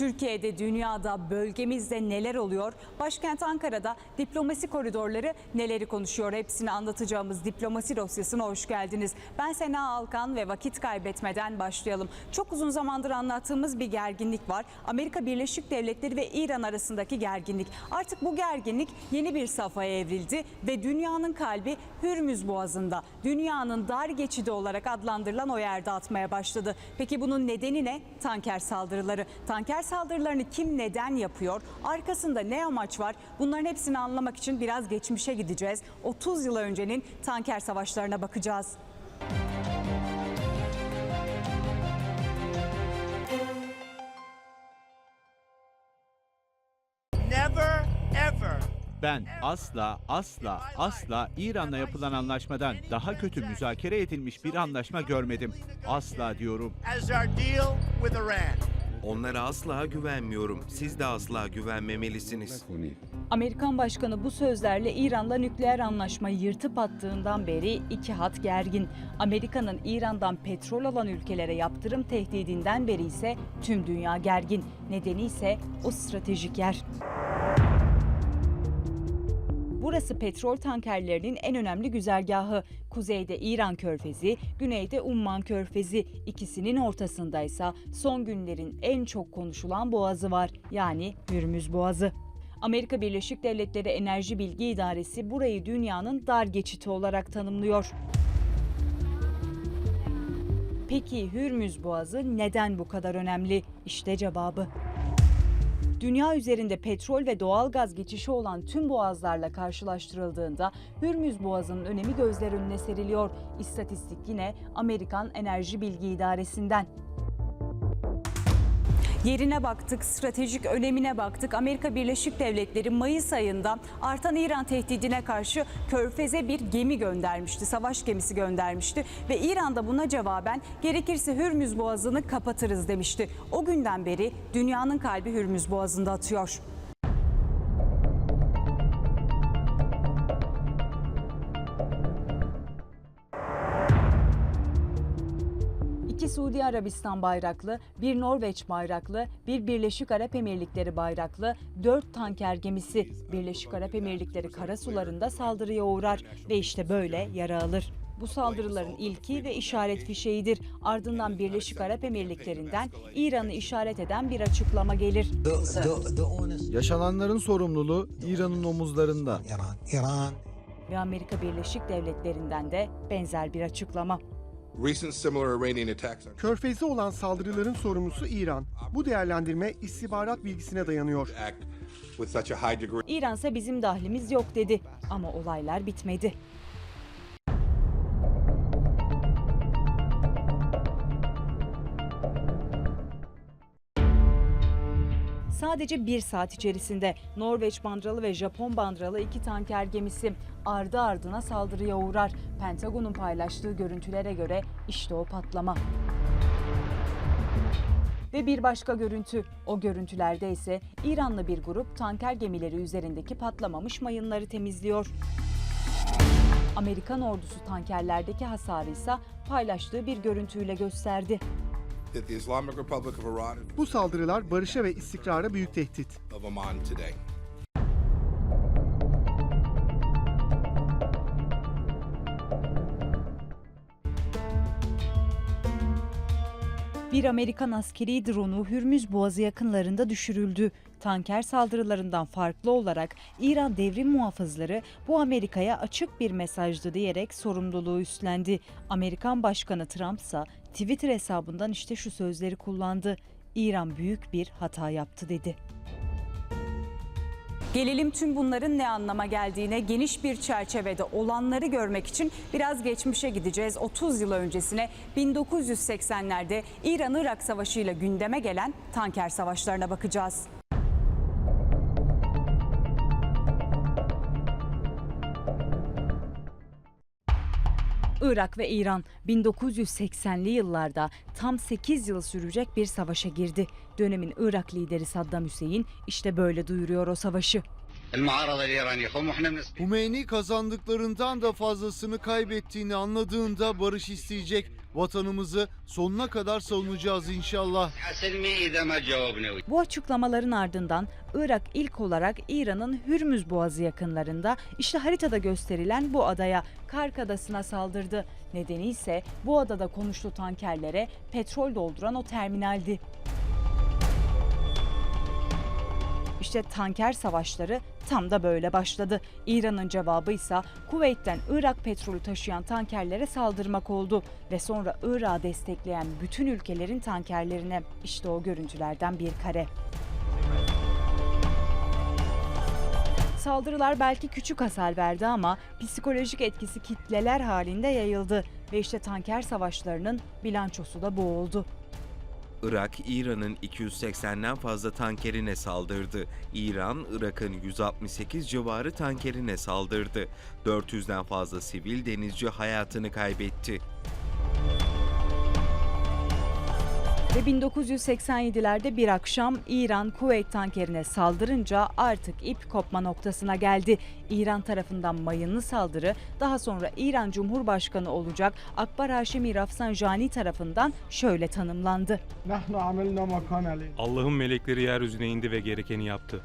Türkiye'de, dünyada, bölgemizde neler oluyor? Başkent Ankara'da diplomasi koridorları neleri konuşuyor? Hepsini anlatacağımız diplomasi dosyasına hoş geldiniz. Ben Sena Alkan ve vakit kaybetmeden başlayalım. Çok uzun zamandır anlattığımız bir gerginlik var. Amerika Birleşik Devletleri ve İran arasındaki gerginlik. Artık bu gerginlik yeni bir safhaya evrildi ve dünyanın kalbi Hürmüz Boğazı'nda. Dünyanın dar geçidi olarak adlandırılan o yerde atmaya başladı. Peki bunun nedeni ne? Tanker saldırıları. Tanker saldırılarını kim neden yapıyor? Arkasında ne amaç var? Bunların hepsini anlamak için biraz geçmişe gideceğiz. 30 yıl öncenin tanker savaşlarına bakacağız. Never, ever. Ben asla asla asla İran'la yapılan anlaşmadan daha kötü müzakere edilmiş bir anlaşma görmedim. Asla diyorum. Onlara asla güvenmiyorum. Siz de asla güvenmemelisiniz. Amerikan Başkanı bu sözlerle İran'la nükleer anlaşmayı yırtıp attığından beri iki hat gergin. Amerika'nın İran'dan petrol alan ülkelere yaptırım tehdidinden beri ise tüm dünya gergin. Nedeni ise o stratejik yer. Burası petrol tankerlerinin en önemli güzergahı. Kuzeyde İran körfezi, güneyde Umman körfezi. İkisinin ortasındaysa son günlerin en çok konuşulan boğazı var. Yani Hürmüz Boğazı. Amerika Birleşik Devletleri Enerji Bilgi İdaresi burayı dünyanın dar geçiti olarak tanımlıyor. Peki Hürmüz Boğazı neden bu kadar önemli? İşte cevabı. Dünya üzerinde petrol ve doğal gaz geçişi olan tüm boğazlarla karşılaştırıldığında Hürmüz Boğazı'nın önemi gözler önüne seriliyor. İstatistik yine Amerikan Enerji Bilgi İdaresi'nden. Yerine baktık, stratejik önemine baktık. Amerika Birleşik Devletleri Mayıs ayında artan İran tehdidine karşı Körfez'e bir gemi göndermişti. Savaş gemisi göndermişti ve İran da buna cevaben gerekirse Hürmüz Boğazı'nı kapatırız demişti. O günden beri dünyanın kalbi Hürmüz Boğazı'nda atıyor. Suudi Arabistan bayraklı, bir Norveç bayraklı, bir Birleşik Arap Emirlikleri bayraklı, dört tanker gemisi Birleşik Arap Emirlikleri karasularında saldırıya uğrar ve işte böyle yara alır. Bu saldırıların ilki ve işaret fişeğidir. Ardından Birleşik Arap Emirlikleri'nden İran'ı işaret eden bir açıklama gelir. Yaşananların sorumluluğu İran'ın omuzlarında. Iran. Iran Ve Amerika Birleşik Devletleri'nden de benzer bir açıklama. Recent similar Iranian attacks on Körfez'de olan saldırıların sorumlusu İran. Bu değerlendirme istihbarat bilgisine dayanıyor. İran ise bizim dahlimiz yok dedi. Ama olaylar bitmedi. Sadece bir saat içerisinde Norveç bandralı ve Japon bandralı iki tanker gemisi ardı ardına saldırıya uğrar. Pentagon'un paylaştığı görüntülere göre işte o patlama. Ve bir başka görüntü. O görüntülerde ise İranlı bir grup tanker gemileri üzerindeki patlamamış mayınları temizliyor. Amerikan ordusu tankerlerdeki hasarı ise paylaştığı bir görüntüyle gösterdi. That the Islamic Republic of Iran Bu saldırılar barışa ve istikrara büyük tehdit. Bir Amerikan askeri dronu Hürmüz Boğazı yakınlarında düşürüldü. Tanker saldırılarından farklı olarak İran devrim muhafızları bu Amerika'ya açık bir mesajdı diyerek sorumluluğu üstlendi. Amerikan Başkanı Trump ise Twitter hesabından işte şu sözleri kullandı. İran büyük bir hata yaptı dedi. Gelelim tüm bunların ne anlama geldiğine geniş bir çerçevede olanları görmek için biraz geçmişe gideceğiz. 30 yıl öncesine 1980'lerde İran-Irak Savaşı ile gündeme gelen tanker savaşlarına bakacağız. Irak ve İran 1980'li yıllarda tam 8 yıl sürecek bir savaşa girdi. Dönemin Irak lideri Saddam Hüseyin işte böyle duyuruyor o savaşı. Hümeyni kazandıklarından da fazlasını kaybettiğini anladığında barış isteyecek. Vatanımızı sonuna kadar savunacağız inşallah. Bu açıklamaların ardından Irak ilk olarak İran'ın Hürmüz Boğazı yakınlarında işte haritada gösterilen bu adaya Kark Adası'na saldırdı. Nedeni ise bu adada konuşlu tankerlere petrol dolduran o terminaldi. İşte tanker savaşları tam da böyle başladı. İran'ın cevabı ise Kuveyt'ten Irak petrolü taşıyan tankerlere saldırmak oldu ve sonra Irak'ı destekleyen bütün ülkelerin tankerlerine. İşte o görüntülerden bir kare. Saldırılar belki küçük hasar verdi ama psikolojik etkisi kitleler halinde yayıldı ve işte tanker savaşlarının bilançosu da bu oldu. Irak, İran'ın 280'den fazla tankerine saldırdı. İran, Irak'ın 168 civarı tankerine saldırdı. 400'den fazla sivil denizci hayatını kaybetti. Ve 1987'lerde bir akşam İran Kuveyt tankerine saldırınca artık ip kopma noktasına geldi. İran tarafından mayınlı saldırı daha sonra İran Cumhurbaşkanı olacak Akbar Haşimi Rafsanjani tarafından şöyle tanımlandı. Allah'ın melekleri yeryüzüne indi ve gerekeni yaptı.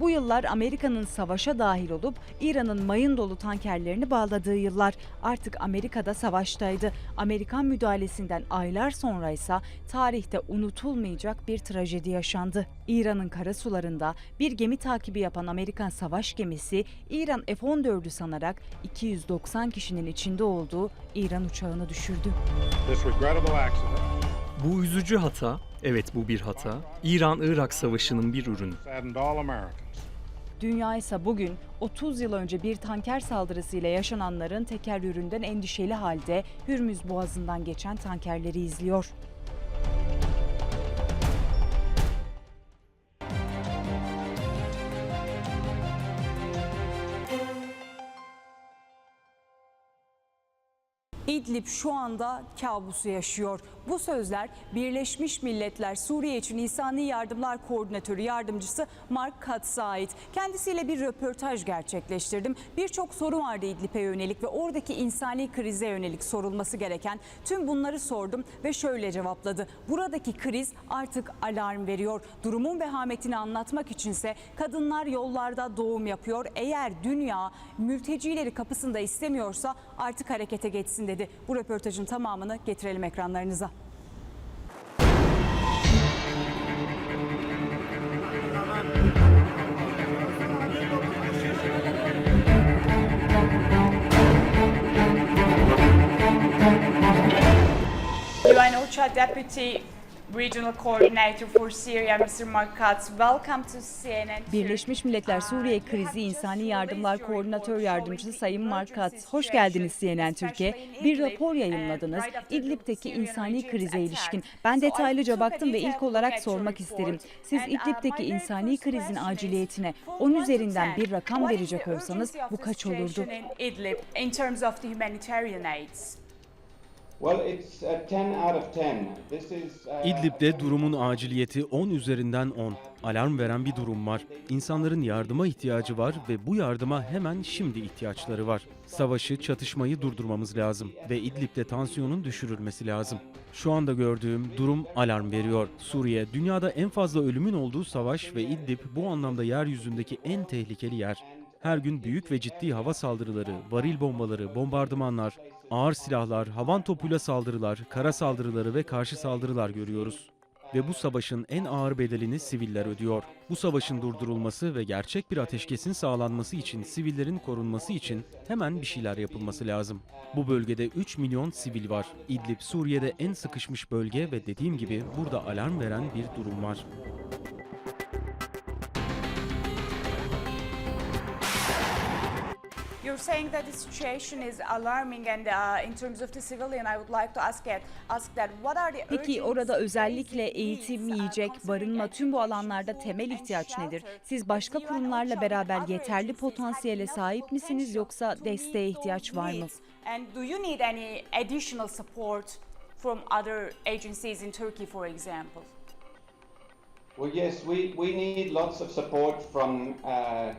Bu yıllar Amerika'nın savaşa dahil olup İran'ın mayın dolu tankerlerini bağladığı yıllar. Artık Amerika'da savaştaydı. Amerikan müdahalesinden aylar sonra ise tarihte unutulmayacak bir trajedi yaşandı. İran'ın karasularında bir gemi takibi yapan Amerikan savaş gemisi İran F-14'ü sanarak 290 kişinin içinde olduğu İran uçağını düşürdü. Bu üzücü hata, evet bu bir hata, İran-Irak savaşının bir ürünü. Dünya ise bugün 30 yıl önce bir tanker saldırısıyla yaşananların tekerrüründen endişeli halde Hürmüz Boğazı'ndan geçen tankerleri izliyor. İdlib şu anda kabusu yaşıyor. Bu sözler Birleşmiş Milletler Suriye için İnsani Yardımlar Koordinatörü Yardımcısı Mark Katz'a ait. Kendisiyle bir röportaj gerçekleştirdim. Birçok soru vardı İdlib'e yönelik ve oradaki insani krize yönelik sorulması gereken tüm bunları sordum ve şöyle cevapladı. Buradaki kriz artık alarm veriyor. Durumun vehametini anlatmak içinse kadınlar yollarda doğum yapıyor. Eğer dünya mültecileri kapısında istemiyorsa artık harekete geçsin dedi. Bu röportajın tamamını getirelim ekranlarınıza. UN OCHA Deputy Regional Coordinator for Syria, Mr. Mark Katz. Welcome to CNN. Birleşmiş Milletler Suriye Krizi İnsani Yardımlar Koordinatör Yardımcısı Sayın Mark Katz, hoş geldiniz CNN Türkiye. Bir rapor yayınladınız İdlib'deki insani krize ilişkin. Ben detaylıca baktım ve ilk olarak sormak isterim. Siz İdlib'deki insani krizin aciliyetine 10 üzerinden bir rakam verecek olsanız bu kaç olurdu? İdlib'de durumun aciliyeti 10 üzerinden 10. Alarm veren bir durum var. İnsanların yardıma ihtiyacı var ve bu yardıma hemen şimdi ihtiyaçları var. Savaşı, çatışmayı durdurmamız lazım ve İdlib'de tansiyonun düşürülmesi lazım. Şu anda gördüğüm durum alarm veriyor. Suriye, dünyada en fazla ölümün olduğu savaş ve İdlib bu anlamda yeryüzündeki en tehlikeli yer. Her gün büyük ve ciddi hava saldırıları, varil bombaları, bombardımanlar, ağır silahlar, havan topuyla saldırılar, kara saldırıları ve karşı saldırılar görüyoruz. Ve bu savaşın en ağır bedelini siviller ödüyor. Bu savaşın durdurulması ve gerçek bir ateşkesin sağlanması için sivillerin korunması için hemen bir şeyler yapılması lazım. Bu bölgede 3 milyon sivil var. İdlib Suriye'de en sıkışmış bölge ve dediğim gibi burada alarm veren bir durum var. You're saying that the situation is alarming and uh, in terms of the civilian, I would like to ask that, ask that what are the Peki orada özellikle basic eğitim, uh, yiyecek, barınma tüm bu alanlarda temel ihtiyaç nedir? Siz başka kurumlarla beraber yeterli potansiyele sahip misiniz yoksa desteğe ihtiyaç var mı? And do you need any additional support from other agencies in Turkey, for example? Well, yes, we, we need lots of support from uh,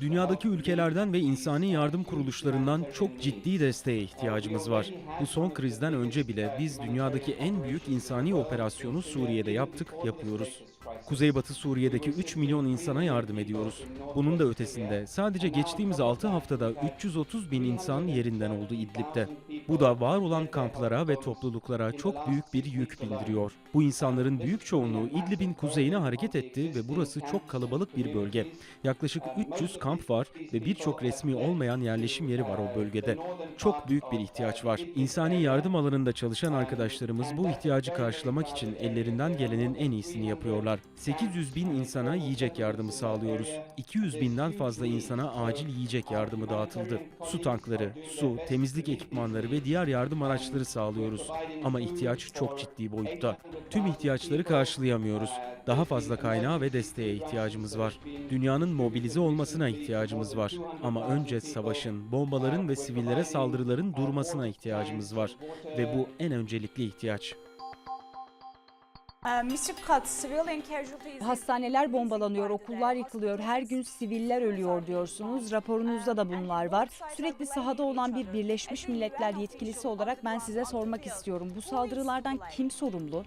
Dünyadaki ülkelerden ve insani yardım kuruluşlarından çok ciddi desteğe ihtiyacımız var. Bu son krizden önce bile biz dünyadaki en büyük insani operasyonu Suriye'de yaptık, yapıyoruz. Kuzeybatı Suriye'deki 3 milyon insana yardım ediyoruz. Bunun da ötesinde sadece geçtiğimiz 6 haftada 330 bin insan yerinden oldu İdlib'de. Bu da var olan kamplara ve topluluklara çok büyük bir yük bildiriyor. Bu insanların büyük çoğunluğu İdlib'in kuzeyine hareket etti ve burası çok kalabalık bir bölge. Yaklaşık 300 kamp var ve birçok resmi olmayan yerleşim yeri var o bölgede. Çok büyük bir ihtiyaç var. İnsani yardım alanında çalışan arkadaşlarımız bu ihtiyacı karşılamak için ellerinden gelenin en iyisini yapıyorlar. 800 bin insana yiyecek yardımı sağlıyoruz. 200 binden fazla insana acil yiyecek yardımı dağıtıldı. Su tankları, su, temizlik ekipmanları ve diğer yardım araçları sağlıyoruz. Ama ihtiyaç çok ciddi boyutta. Tüm ihtiyaçları karşılayamıyoruz. Daha fazla kaynağa ve desteğe ihtiyacımız var. Dünyanın mobilize olmasına ihtiyacımız var. Ama önce savaşın, bombaların ve sivillere saldırıların durmasına ihtiyacımız var. Ve bu en öncelikli ihtiyaç. Hastaneler bombalanıyor, okullar yıkılıyor, her gün siviller ölüyor diyorsunuz. Raporunuzda da bunlar var. Sürekli sahada olan bir Birleşmiş Milletler yetkilisi olarak ben size sormak istiyorum. Bu saldırılardan kim sorumlu?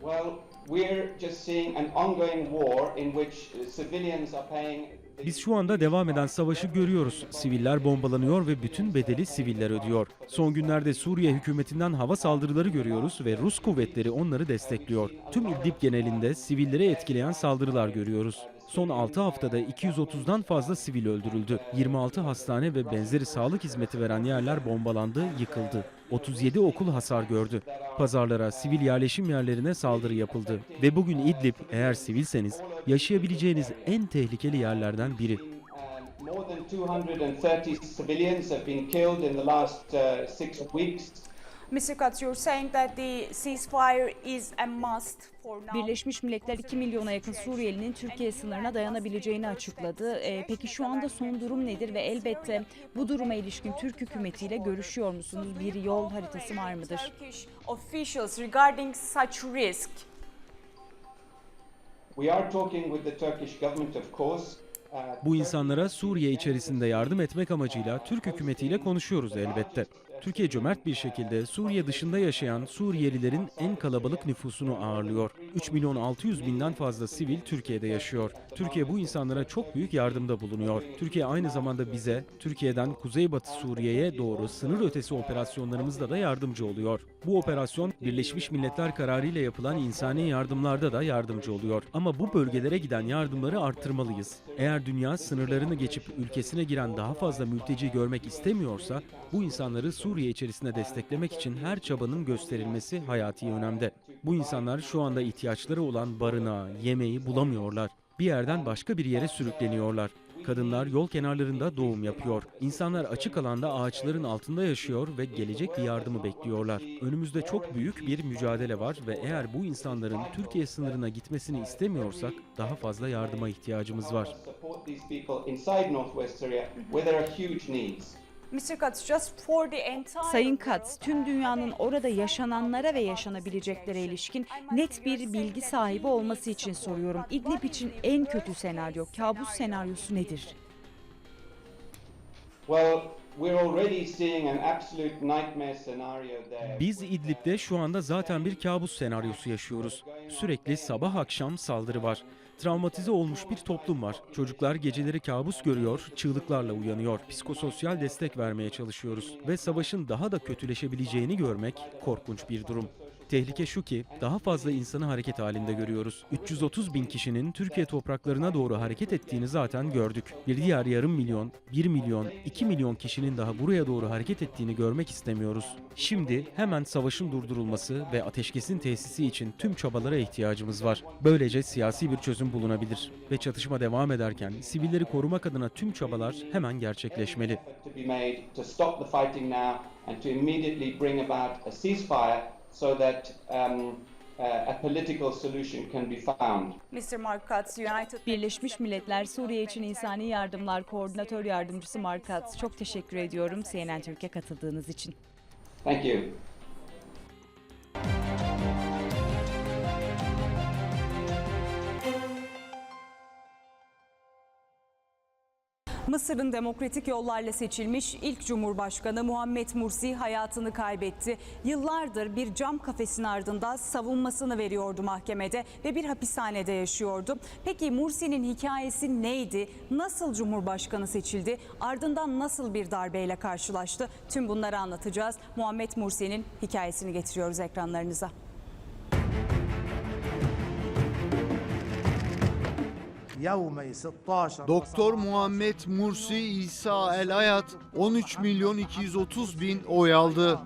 Well, we're just seeing an ongoing war in which uh, civilians are paying Biz şu anda devam eden savaşı görüyoruz. Siviller bombalanıyor ve bütün bedeli siviller ödüyor. Son günlerde Suriye hükümetinden hava saldırıları görüyoruz ve Rus kuvvetleri onları destekliyor. Tüm İdlib genelinde sivilleri etkileyen saldırılar görüyoruz. Son 6 haftada 230'dan fazla sivil öldürüldü. 26 hastane ve benzeri sağlık hizmeti veren yerler bombalandı, yıkıldı. 37 okul hasar gördü. Pazarlara, sivil yerleşim yerlerine saldırı yapıldı. Ve bugün İdlib, eğer sivilseniz, yaşayabileceğiniz en tehlikeli yerlerden biri. more than 230 civilians have been killed in the last uh, six weeks. Mr. Katz, you're saying that the ceasefire is a must for now. Birleşmiş Milletler 2 milyona yakın Suriyelinin Türkiye sınırına dayanabileceğini açıkladı. Ee, peki şu anda son durum nedir ve elbette bu duruma ilişkin Türk hükümetiyle görüşüyor musunuz? Bir yol haritası var mıdır? Officials regarding such risk. We are talking with the Turkish government, of course. Bu insanlara Suriye içerisinde yardım etmek amacıyla Türk hükümetiyle konuşuyoruz elbette. Türkiye cömert bir şekilde Suriye dışında yaşayan Suriyelilerin en kalabalık nüfusunu ağırlıyor. 3 milyon 600 binden fazla sivil Türkiye'de yaşıyor. Türkiye bu insanlara çok büyük yardımda bulunuyor. Türkiye aynı zamanda bize Türkiye'den Kuzeybatı Suriye'ye doğru sınır ötesi operasyonlarımızda da yardımcı oluyor. Bu operasyon Birleşmiş Milletler kararıyla yapılan insani yardımlarda da yardımcı oluyor. Ama bu bölgelere giden yardımları arttırmalıyız. Eğer dünya sınırlarını geçip ülkesine giren daha fazla mülteci görmek istemiyorsa bu insanları Suriye içerisinde desteklemek için her çabanın gösterilmesi hayati önemde. Bu insanlar şu anda ihtiyaçları olan barınağı, yemeği bulamıyorlar. Bir yerden başka bir yere sürükleniyorlar. Kadınlar yol kenarlarında doğum yapıyor. İnsanlar açık alanda ağaçların altında yaşıyor ve gelecek yardımı bekliyorlar. Önümüzde çok büyük bir mücadele var ve eğer bu insanların Türkiye sınırına gitmesini istemiyorsak daha fazla yardıma ihtiyacımız var. Sayın Katz, tüm dünyanın orada yaşananlara ve yaşanabileceklere ilişkin net bir bilgi sahibi olması için soruyorum. İdlib için en kötü senaryo, kabus senaryosu nedir? Well, we're already seeing an absolute nightmare scenario there. Biz İdlib'de şu anda zaten bir kabus senaryosu yaşıyoruz. Sürekli sabah akşam saldırı var. Travmatize olmuş bir toplum var. Çocuklar geceleri kabus görüyor, çığlıklarla uyanıyor. Psikososyal destek vermeye çalışıyoruz. Ve savaşın daha da kötüleşebileceğini görmek korkunç bir durum. Tehlike şu ki daha fazla insanı hareket halinde görüyoruz. 330 bin kişinin Türkiye topraklarına doğru hareket ettiğini zaten gördük. Bir diğer yarım milyon, 1 milyon, 2 milyon kişinin daha buraya doğru hareket ettiğini görmek istemiyoruz. Şimdi hemen savaşın durdurulması ve ateşkesin tesisi için tüm çabalara ihtiyacımız var. Böylece siyasi bir çözüm bulunabilir ve çatışma devam ederken sivilleri korumak adına tüm çabalar hemen gerçekleşmeli. So that um, uh, a political solution can be found. Mr. Mark Katz, United Birleşmiş Milletler Suriye için İnsani Yardımlar Koordinatör Yardımcısı Mark Katz. Çok teşekkür ediyorum CNN Türkiye katıldığınız için. Thank you. Mısır'ın demokratik yollarla seçilmiş ilk cumhurbaşkanı Muhammed Mursi hayatını kaybetti. Yıllardır bir cam kafesin ardında savunmasını veriyordu mahkemede ve bir hapishanede yaşıyordu. Peki Mursi'nin hikayesi neydi? Nasıl cumhurbaşkanı seçildi? Ardından nasıl bir darbeyle karşılaştı? Tüm bunları anlatacağız. Muhammed Mursi'nin hikayesini getiriyoruz ekranlarınıza. Doktor Muhammed Mursi İsa El Hayat 13 milyon 230 bin oy aldı.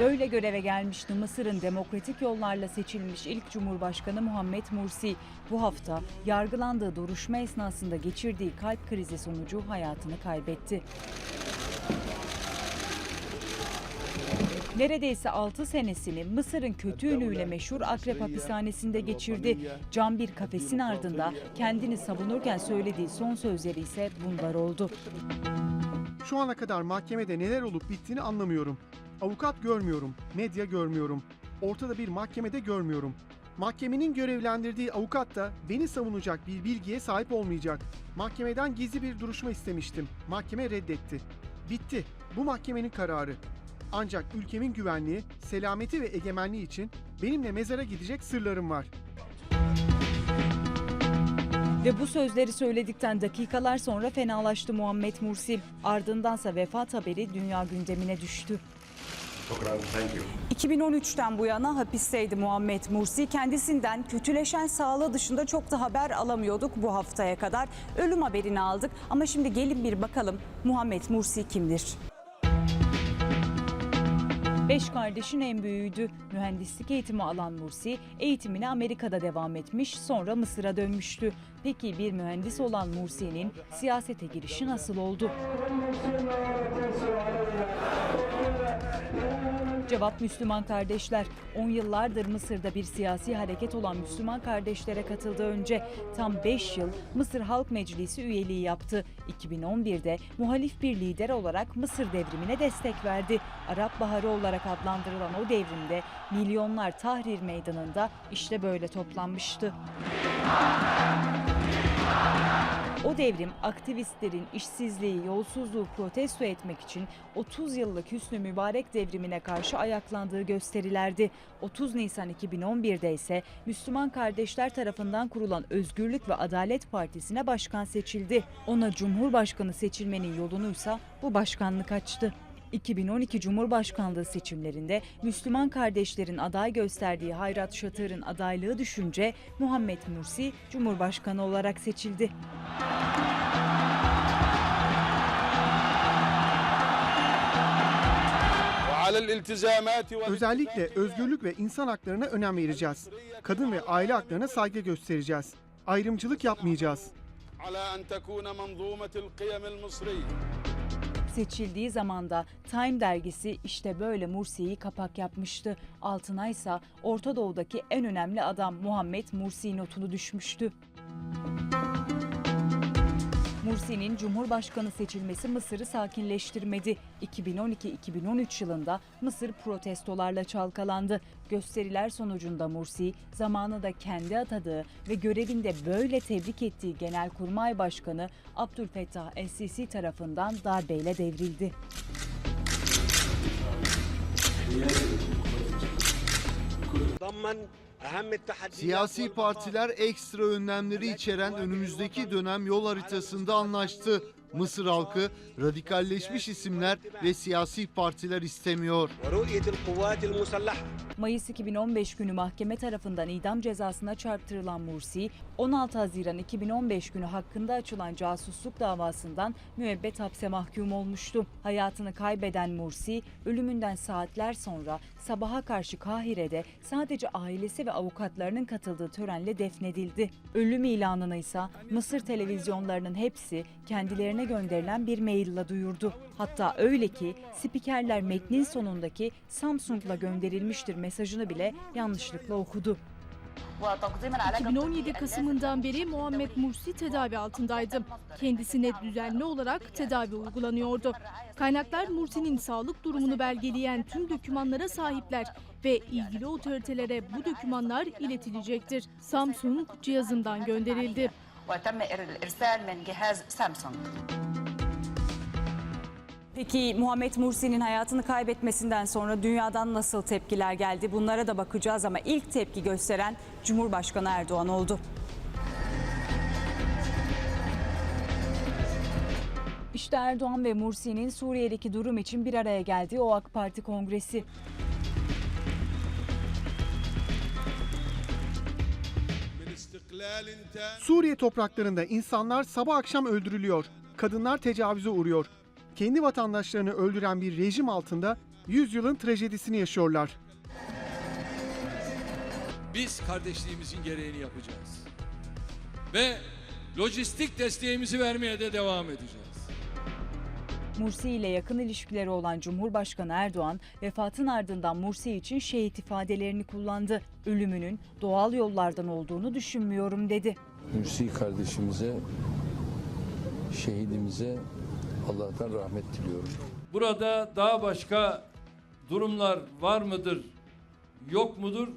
Böyle göreve gelmişti Mısır'ın demokratik yollarla seçilmiş ilk cumhurbaşkanı Muhammed Mursi. Bu hafta yargılandığı duruşma esnasında geçirdiği kalp krizi sonucu hayatını kaybetti. Neredeyse 6 senesini Mısır'ın kötü ünüyle meşhur Akrep hapishanesinde geçirdi. Cam bir kafesin ardında kendini savunurken söylediği son sözleri ise bunlar oldu. Şu ana kadar mahkemede neler olup bittiğini anlamıyorum. Avukat görmüyorum, medya görmüyorum. Ortada bir mahkemede görmüyorum. Mahkemenin görevlendirdiği avukat da beni savunacak bir bilgiye sahip olmayacak. Mahkemeden gizli bir duruşma istemiştim. Mahkeme reddetti. Bitti. Bu mahkemenin kararı. Ancak ülkemin güvenliği, selameti ve egemenliği için benimle mezara gidecek sırlarım var. Ve bu sözleri söyledikten dakikalar sonra fenalaştı Muhammed Mursi. Ardındansa vefat haberi dünya gündemine düştü. 2013'ten bu yana hapisteydi Muhammed Mursi. Kendisinden kötüleşen sağlığı dışında çok da haber alamıyorduk bu haftaya kadar. Ölüm haberini aldık ama şimdi gelin bir bakalım Muhammed Mursi kimdir? Beş kardeşin en büyüğüydü. Mühendislik eğitimi alan Mursi eğitimine Amerika'da devam etmiş sonra Mısır'a dönmüştü. Peki bir mühendis olan Mursi'nin siyasete girişi nasıl oldu? Cevap Müslüman kardeşler. 10 yıllardır Mısır'da bir siyasi hareket olan Müslüman kardeşlere katıldı önce. Tam 5 yıl Mısır Halk Meclisi üyeliği yaptı. 2011'de muhalif bir lider olarak Mısır devrimine destek verdi. Arap Baharı olarak adlandırılan o devrimde milyonlar Tahrir Meydanı'nda işte böyle toplanmıştı. O devrim aktivistlerin işsizliği, yolsuzluğu protesto etmek için 30 yıllık Hüsnü Mübarek devrimine karşı ayaklandığı gösterilerdi. 30 Nisan 2011'de ise Müslüman kardeşler tarafından kurulan Özgürlük ve Adalet Partisi'ne başkan seçildi. Ona Cumhurbaşkanı seçilmenin yolunuysa bu başkanlık açtı. 2012 Cumhurbaşkanlığı seçimlerinde Müslüman kardeşlerin aday gösterdiği Hayrat Şatır'ın adaylığı düşünce Muhammed Mursi Cumhurbaşkanı olarak seçildi. Özellikle özgürlük ve insan haklarına önem vereceğiz. Kadın ve aile haklarına saygı göstereceğiz. Ayrımcılık yapmayacağız. Seçildiği zamanda Time dergisi işte böyle Mursi'yi kapak yapmıştı. Altına ise Orta Doğu'daki en önemli adam Muhammed Mursi notunu düşmüştü. Mursi'nin Cumhurbaşkanı seçilmesi Mısır'ı sakinleştirmedi. 2012-2013 yılında Mısır protestolarla çalkalandı. Gösteriler sonucunda Mursi zamanında kendi atadığı ve görevinde böyle tebrik ettiği Genelkurmay Başkanı Abdülfettah El-Sisi tarafından darbeyle devrildi. Siyasi partiler ekstra önlemleri içeren önümüzdeki dönem yol haritasında anlaştı. Mısır halkı radikalleşmiş isimler ve siyasi partiler istemiyor. Mayıs 2015 günü mahkeme tarafından idam cezasına çarptırılan Mursi, 16 Haziran 2015 günü hakkında açılan casusluk davasından müebbet hapse mahkum olmuştu. Hayatını kaybeden Mursi, ölümünden saatler sonra sabaha karşı Kahire'de sadece ailesi ve avukatlarının katıldığı törenle defnedildi. Ölüm ilanını ise Mısır televizyonlarının hepsi kendilerine gönderilen bir maille duyurdu. Hatta öyle ki spikerler metnin sonundaki Samsung'la gönderilmiştir mesajını bile yanlışlıkla okudu. 2017 Kasım'ından beri Muhammed Mursi tedavi altındaydı. Kendisine düzenli olarak tedavi uygulanıyordu. Kaynaklar Mursi'nin sağlık durumunu belgeleyen tüm dokümanlara sahipler ve ilgili otoritelere bu dokümanlar iletilecektir. Samsung cihazından gönderildi. Peki Muhammed Mursi'nin hayatını kaybetmesinden sonra dünyadan nasıl tepkiler geldi? Bunlara da bakacağız ama ilk tepki gösteren Cumhurbaşkanı Erdoğan oldu. İşte Erdoğan ve Mursi'nin Suriye'deki durum için bir araya geldiği o AK Parti kongresi. Suriye topraklarında insanlar sabah akşam öldürülüyor. Kadınlar tecavüze uğruyor. Kendi vatandaşlarını öldüren bir rejim altında 100 yılın trajedisini yaşıyorlar. Biz kardeşliğimizin gereğini yapacağız. Ve lojistik desteğimizi vermeye de devam edeceğiz. Mursi ile yakın ilişkileri olan Cumhurbaşkanı Erdoğan vefatın ardından Mursi için şehit ifadelerini kullandı. Ölümünün doğal yollardan olduğunu düşünmüyorum dedi. Mürsi kardeşimize, şehidimize Allah'tan rahmet diliyorum. Burada daha başka durumlar var mıdır, yok mudur?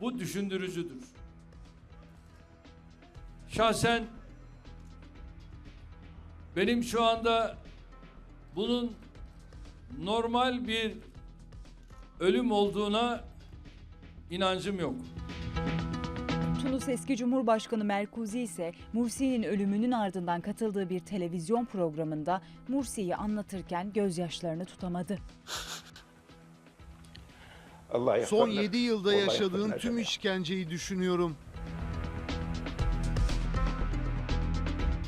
Bu düşündürücüdür. Şahsen benim şu anda bunun normal bir ölüm olduğuna inancım yok. Tunus eski Cumhurbaşkanı Merkuzi ise Mursi'nin ölümünün ardından katıldığı bir televizyon programında Mursi'yi anlatırken gözyaşlarını tutamadı. Son 7 yılda yaşadığın tüm işkenceyi düşünüyorum.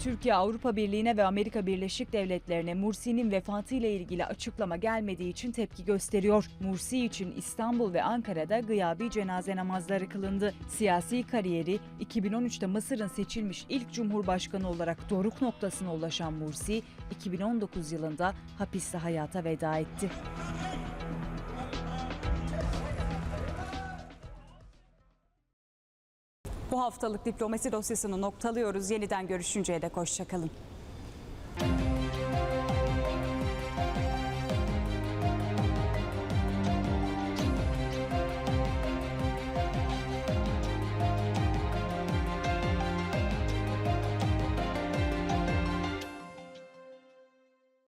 Türkiye Avrupa Birliği'ne ve Amerika Birleşik Devletleri'ne Mursi'nin vefatı ile ilgili açıklama gelmediği için tepki gösteriyor. Mursi için İstanbul ve Ankara'da gıyabi cenaze namazları kılındı. Siyasi kariyeri 2013'te Mısır'ın seçilmiş ilk cumhurbaşkanı olarak doruk noktasına ulaşan Mursi, 2019 yılında hapiste hayata veda etti. Bu haftalık diplomasi dosyasını noktalıyoruz. Yeniden görüşünceye dek hoşçakalın.